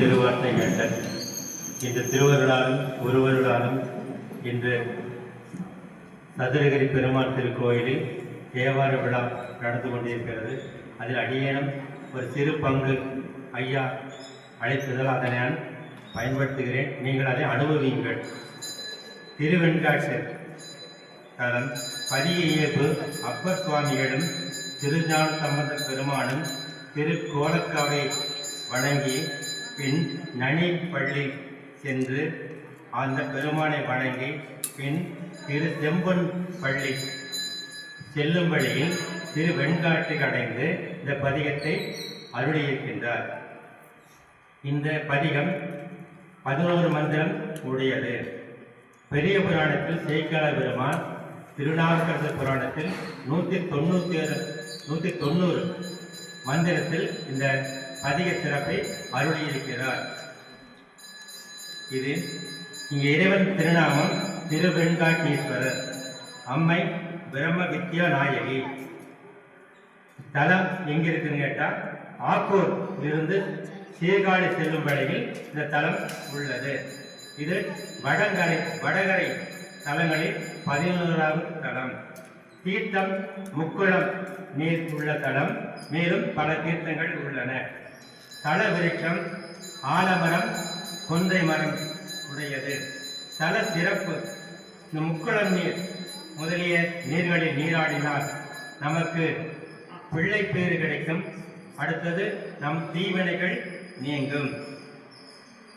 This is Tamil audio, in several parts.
திருவார்த்தை கண்டன் இந்த திருவருளாலும் ஒருவருளாலும் இன்று சதுரகிரி பெருமாள் திருக்கோயிலில் தேவார விழா நடந்து கொண்டிருக்கிறது. அதில் அடியேனும் ஒரு சிறு பங்கு ஐயா அழைத்ததால் அதை நான் பயன்படுத்துகிறேன். நீங்கள் அதை அனுபவியுங்கள். திருவெண்காட்டு தலம் பதிய இயல்பு அப்பர் சுவாமிகளும் திருஞான சம்பந்த பெருமானும் திரு கோலக்காவை வணங்கி பின் நனி பள்ளி சென்று அந்த பெருமானை வணங்கி பின் திரு செம்பன் பள்ளி செல்லும் வழியில் திரு வெண்காட்டை அடைந்து இந்த பதிகத்தை அருளியிருக்கின்றார். இந்த பதிகம் பதினோரு மந்திரம் உடையது பெரிய புராணத்தில் சேய்க்கால பெருமான் திருநாவுக்கரசு புராணத்தில் நூற்றி தொண்ணூற்றி நூற்றி தொண்ணூறு மந்திரத்தில் இந்த அதிக சிறப்பை அருளியிருக்கிறார். இது இங்கே இறைவன் திருநாமம் திருவெண்காட்டீஸ்வரர் அம்மை பிரம்ம வித்யா நாயகி தலம் எங்க இருக்குன்னு ஆக்கூர் இருந்து சீர்காழி செல்லும் வழியில் இந்த தலம் உள்ளது. இது வடகரை வடகரை தலங்களில் பதினோராவது தலம். தீர்த்தம் முக்குளம் நீர் உள்ள தலம். மேலும் பல தீர்த்தங்கள் உள்ளன. தளவிருட்டம் ஆலமரம் கொன்றை மரம் உடையது. தல சிறப்பு இந்த முக்குளம் நீர் முதலிய நீர்களில் நீராடினால் நமக்கு பிள்ளை பேறு கிடைக்கும். அடுத்தது நம் தீவினைகள் நீங்கும்.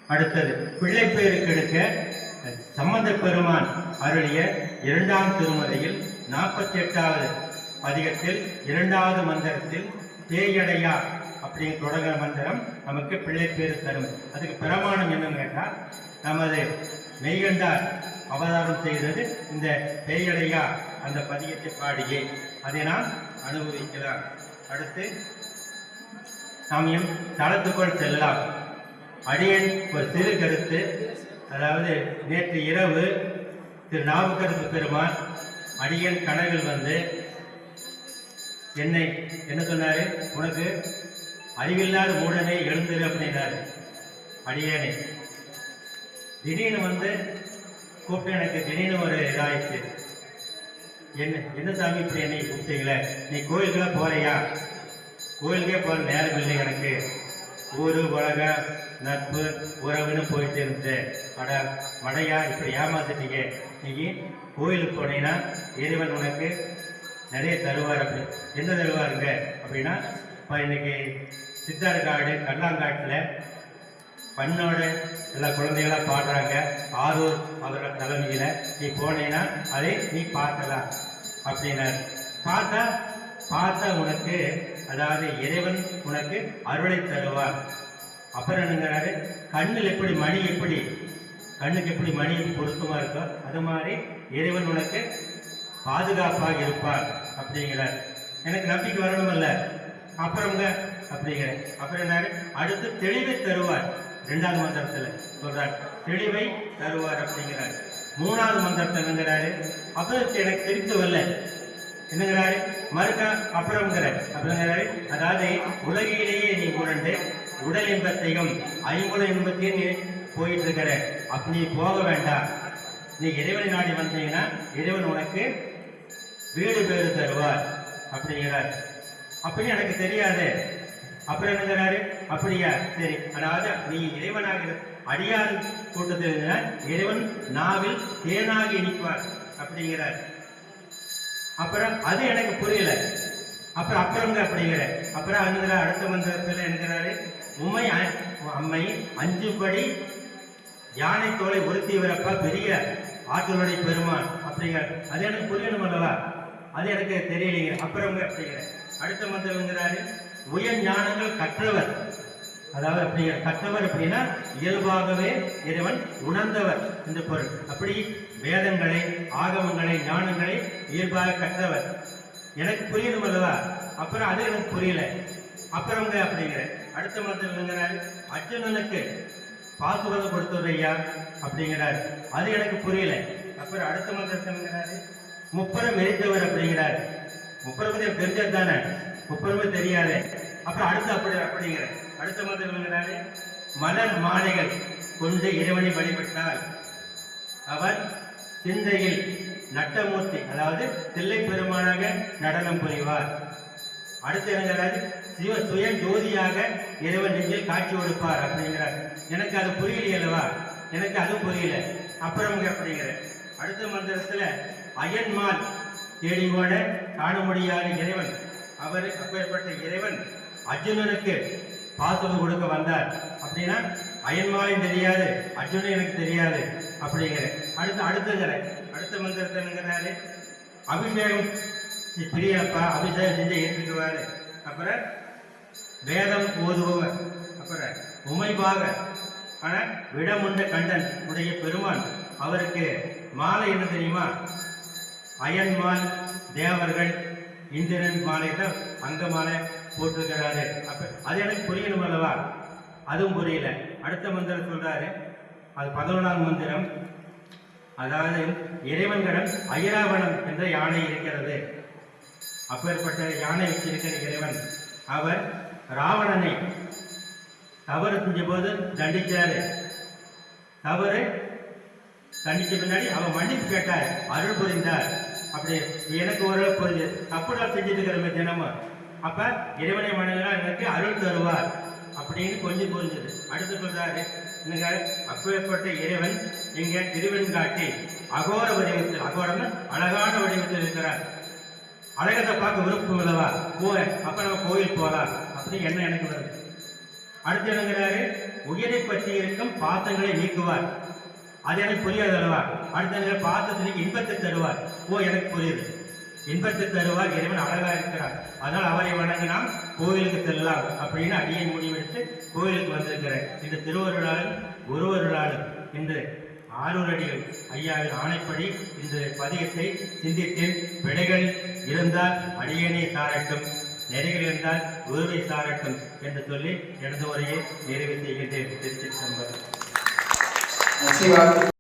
அடுத்தது பிள்ளை பேறு கெடுக்க சம்பந்த பெருமான் அருளிய இரண்டாம் திருமதியில் நாற்பத்தி எட்டாவது பதிகத்தில் இரண்டாவது மந்திரத்தில் தேயடையா அப்படின்னு தொடங்குற மந்திரம் நமக்கு பிள்ளை பேர் தரும். அதுக்கு பிரமாணம் என்னன்னு கேட்டால் நமது மெய்கண்டார் அவதாரம் செய்தது இந்த பேயடையா அந்த பதியத்தை பாடியே. அதை நாம் அனுபவிக்கலாம். அடுத்து சமயம் தளத்துக்குள் செல்லலாம். அடியன் ஒரு சிறு கருத்து அதாவது நேற்று இரவு திரு நாவுக்கரசு பெருமான் அடியன் கனவில் வந்து என்னை என்ன சொன்னார்? உனக்கு அறிவில்லாத மூடனே எழுந்துரு அப்படின்னாரு. அடியேனே. திடீர்னு வந்து கூப்பிட்டு எனக்கு திடீர்னு ஒரு இதாயிடுச்சு. என்ன என்ன சாமி இப்படி என்னை கூப்பிட்டீங்களே நீ கோயிலுக்குலாம் போறியா? கோயிலுக்கே போகிற நேரம் இல்லை எனக்கு. ஊர் உலக நட்பு உறவுன்னு போயிட்டு இருந்தேன் அட மடையா இப்படி ஏமாத்திட்டீங்க. நீங்க கோயிலுக்கு போனீங்கன்னா இறைவன் உனக்கு நிறைய தருவார் அப்படி. என்ன தருவாருங்க? அப்படின்னா இப்போ இன்னைக்கு சித்தார்காடு கண்ணாங்காட்டில் பண்ணோட எல்லா குழந்தைகளாக பாடுறாங்க. ஆரூர் அவரோட தலைமையில். நீ போனேன்னா அதை நீ பார்க்கலாம் அப்படின்னார். பார்த்தா பார்த்தா உனக்கு அதாவது இறைவன் உனக்கு அருளை தருவார். அப்புறம் என்னங்கிறாரு? கண்ணில் எப்படி மணி எப்படி கண்ணுக்கு எப்படி மணி பொருத்தமாக இருக்கோ அது மாதிரி இறைவன் உனக்கு பாதுகாப்பாக இருப்பார் அப்படிங்கிறார். எனக்கு நம்பிக்கை வரணுமல்ல. அப்புறம்ங்க அப்படிங்கிற அப்புறம் என்னாரு? அடுத்து தெளிவை தருவார். ரெண்டாவது மந்திரத்தில் சொல்றார் தெளிவை தருவார் அப்படிங்கிறார். மூணாவது மந்திரத்தை என்னங்கிறாரு? அப்புறம் எனக்கு தெரிந்து வரல என்னங்கிறாரு? மறுக்க அப்புறம்ங்கிற அப்படிங்கிறாரு. அதாவது உலகிலேயே நீ உணர்ந்து உடல் இன்பத்தையும் ஐம்புல இன்பத்தையும் நீ போயிட்டு இருக்கிற அப்படி நீ போக வேண்டாம் நீ இறைவனை நாடி வந்தீங்கன்னா இறைவன் உனக்கு வீடு பேறு தருவார். அப்படிங்கிறார். அப்படின்னு எனக்கு தெரியாது. அப்புறம் என்னங்கிறாரு அப்படியா? சரி. அதாவது நீ இறைவனாக இரு- அடியார் கூட்டத்தில் இறைவன் நாவில் தேனாகி இனிப்பார் அப்படிங்கிறார். அப்புறம் அது எனக்கு புரியல. அப்புறம் அப்புறங்க அப்படிங்கிற. அப்புறம் அணுகிற அடுத்த மந்திரத்தில் என்கிறாரு உண்மை அம்மை அஞ்சு படி யானை தோலை உறுத்தியவரப்பா பெரிய ஆற்றலுடைய பெருமான் அப்படிங்கிற அது எனக்கு புரியணும் அல்லவா? அது எனக்கு தெரியலைங்க. அப்புறங்க அப்படிங்கிற. அடுத்த மந்திரங்கிறாரு உயர் ஞானங்கள் கற்றவர். அதாவது அப்படிங்கிற கற்றவர் அப்படின்னா இயல்பாகவே இறைவன் உணர்ந்தவர் இந்த பொருள். அப்படி வேதங்களை ஆகமங்களை ஞானங்களை இயல்பாக கற்றவர். எனக்கு புரியணும் அல்லவா? அப்புறம் அது எனக்கு புரியல. அப்புறம் அப்படிங்கிற. அடுத்த மந்திரங்கிறாரு அர்ஜுனனுக்கு பாசுபதம் கொடுத்தது ஐயா அப்படிங்கிறாரு. அது எனக்கு புரியல. அப்புறம் அடுத்த மந்திரங்கிறாரு முப்பரம் எரித்தவர் அப்படிங்கிறாரு. முப்பரம் தெரிஞ்சது தானே? முப்பரமே தெரியாது. அப்புறம் அடுத்து அப்படி அப்படிங்கிற. அடுத்த மந்திரங்கிறாரு மலர் மாலைகள் கொண்டு இறைவனை வழிபட்டால் அவர் சிந்தையில் நட்டமூர்த்தி அதாவது தில்லை பெருமானாக நடனம் புரிவார். அடுத்து என்னங்கிறாரு சிவ சுய ஜோதியாக இறைவன் நெஞ்சில் காட்சி கொடுப்பார் அப்படிங்கிறார். எனக்கு அது புரியலையே அல்லவா? எனக்கு அதுவும் புரியல. அப்புறம் அப்படிங்கிற. அடுத்த மந்திரத்தில் அயன்மால் தேடி ஓட காண முடியாத இறைவன். அவர் அப்பேற்பட்ட இறைவன் அர்ஜுனனுக்கு பாசம் கொடுக்க வந்தார். அப்படின்னா அயன்மாலையும் தெரியாது அர்ஜுனன் எனக்கு தெரியாது அப்படிங்கிற. அடுத்து அடுத்துங்கிற அடுத்த மந்திரத்தனுங்கிறாரு அபிஷேகம் பிரியப்பா அபிஷேகம் செஞ்சு ஏற்றுக்குவார் அப்புறம் வேதம் ஓதுபவர். அப்புறம் உமைபாக. ஆனால் விடமுண்ட கண்டன் உடைய பெருமான். அவருக்கு மாலை என்ன தெரியுமா? அயன்மால் தேவர்கள் இந்திரன் மாலை தான் அங்க மாலை போட்டிருக்கிறாரு. அப்ப அது எனக்கு புரியணும் அல்லவா? அதுவும் புரியல. அடுத்த மந்திரம் சொல்றாரு. அது பதினொன்றாம் மந்திரம். அதாவது இறைவன்களிடம் ஐராவணம் என்ற யானை இருக்கிறது. அப்பேற்பட்ட யானை வச்சிருக்கிற இறைவன் அவர் ராவணனை தவறு செஞ்ச போது தண்டிச்சாரு. தவறு தண்டிச்ச பின்னாடி அவன் மன்னிப்பு கேட்டார். அருள் புரிந்தார். அப்படி எனக்கு ஒரு புரிஞ்சு தப்பு நான் செஞ்சுட்டு இருக்கிறமே தினமும். அப்ப இறைவனை மனிதனா எனக்கு அருள் தருவார் அப்படின்னு கொஞ்சம் புரிஞ்சது. அடுத்து சொல்றாரு என்னங்க? அப்பேற்பட்ட இறைவன் இங்க திருவெண்காட்டி அகோர வடிவத்தில் அகோரம்னு அழகான வடிவத்தில் இருக்கிறார். அழகத்தை பார்க்க விருப்பம் இல்லவா போ அப்ப நம்ம கோயில் போகலாம் அப்படின்னு என்ன எனக்கு வருது. அடுத்து என்னங்கிறாரு உயிரை பற்றி இருக்கும் பாத்தங்களை நீக்குவார். அது எனக்கு புரியாது அல்லவா? அடுத்த பாசத்திற்கு இன்பத்தை தருவார். ஓ எனக்கு புரியுது. இன்பத்தை தருவார் இறைவன் அழகா இருக்கிறார். அதனால் அவரை வணங்கினால் கோவிலுக்கு செல்லலாம் அப்படின்னு அடியை முடிவெடுத்து கோவிலுக்கு வந்திருக்கிறேன் இந்த திருவருளாலும் குருவருளாலும் இன்று ஆளுநடிகள் ஐயாவின் ஆணைப்படி இந்த பதிகத்தை சிந்தித்தேன். பிழைகள் இருந்தால் அடியனை சாரட்டும். நெறிகள் இருந்தால் உருவை சாரட்டும் என்று சொல்லி எனது உரையை நிறைவு செய்கின்றேன். திருச்சி சம்பரம் சிவா